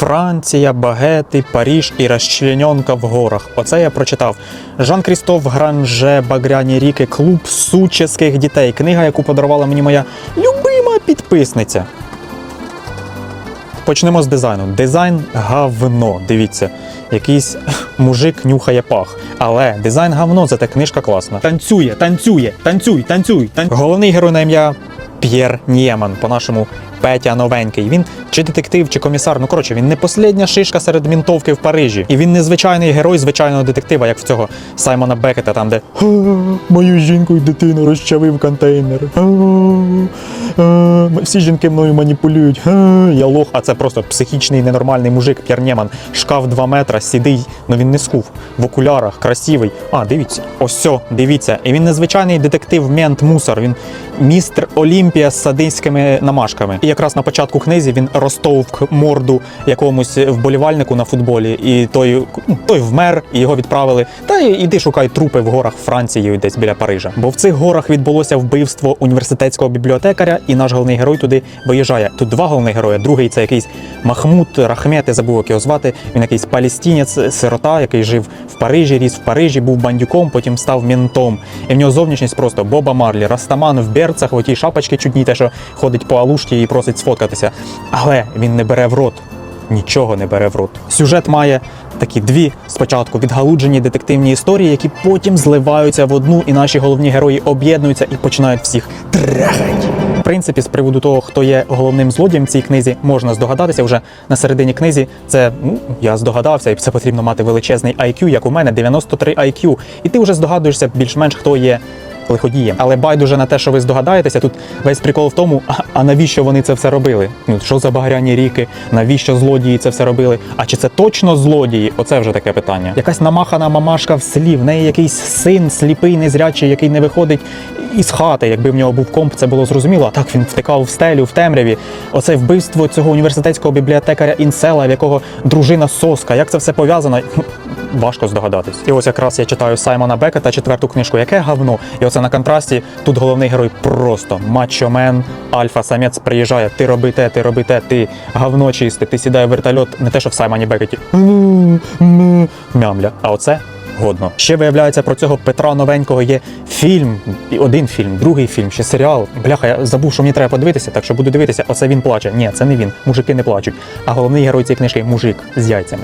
Франція, багети, Паріж і розчлененка в горах. Оце я прочитав. Жан-Крістоф Гранже, Багряні ріки, клуб сучеських дітей. Книга, яку подарувала мені моя любима підписниця. Почнемо з дизайну. Дизайн гавно. Дивіться, якийсь мужик нюхає пах. Але дизайн гавно, зате книжка класна. Танцює, танцює, танцюй, танцюй, танцюй. Головний герой на ім'я П'єр Нєман, по-нашому Петя Новенький. Він чи детектив, чи комісар. Ну коротше, він не послідня шишка серед мінтовки в Парижі. І він не звичайний герой звичайного детектива, як в цього Саймона Бекета, там де мою жінку і дитину розчавив контейнер. Всі жінки мною маніпулюють. Я лох, а це просто психічний ненормальний мужик П'єр Нєман. Шкаф 2 метра, сідий, ну він не скув. В окулярах, красивий. А, дивіться, ось все, дивіться. І він незвичайний детектив мент мусор. Він містер Олімпія з садинськими намашками. І якраз на початку книзі він розтовк морду якомусь вболівальнику на футболі, і той, ну, той вмер, і його відправили. Та й іди шукай трупи в горах Франції, десь біля Парижа. Бо в цих горах відбулося вбивство університетського бібліотекаря, і наш головний герой туди виїжджає. Тут два головних герої. Другий це якийсь Махмуд Рахмет, я забув, як його звати. Він якийсь палестинець, сирота, який жив в Парижі, ріс в Парижі, був бандюком, потім став ментом. І в нього зовнішність просто Боба Марлі, Растаман в берцах, в отій шапочці чудній, те, що ходить по алушті і просить сфоткатися. Але він не бере в рот. Нічого не бере в рот. Сюжет має такі дві спочатку відгалуджені детективні історії, які потім зливаються в одну, і наші головні герої об'єднуються і починають всіх трахать. В принципі, з приводу того, хто є головним злодієм в цій книзі, можна здогадатися вже на середині книзі. Це ну, я здогадався, і це потрібно мати величезний IQ, як у мене 93 IQ. І ти вже здогадуєшся більш-менш хто є лиходієм. Але байдуже на те, що ви здогадаєтеся, тут весь прикол в тому, а, а навіщо вони це все робили? Ну що за багряні ріки? Навіщо злодії це все робили? А чи це точно злодії? Оце вже таке питання. Якась намахана мамашка в селі, в неї якийсь син сліпий, незрячий, який не виходить із хати. Якби в нього був комп, це було зрозуміло. Так він втикав в стелю, в темряві. Оце вбивство цього університетського бібліотекаря Інсела, в якого дружина соска. Як це все пов'язано? Важко здогадатись. І ось якраз я читаю Саймона Бекета четверту книжку, яке говно. І оце на контрасті тут головний герой просто мачомен, альфа-самець приїжджає, ти роби те, ти роби те, ти говно чисте, ти сідає вертольот, не те, що в Саймоні Бекеті. Мямля. А оце годно. Ще виявляється про цього Петра Новенького є фільм, і один фільм, другий фільм, ще серіал. Бляха, я забув, що мені треба подивитися, так що буду дивитися. Оце він плаче. Ні, це не він. Мужики не плачуть. А головний герой цієї книжки мужик з яйцями.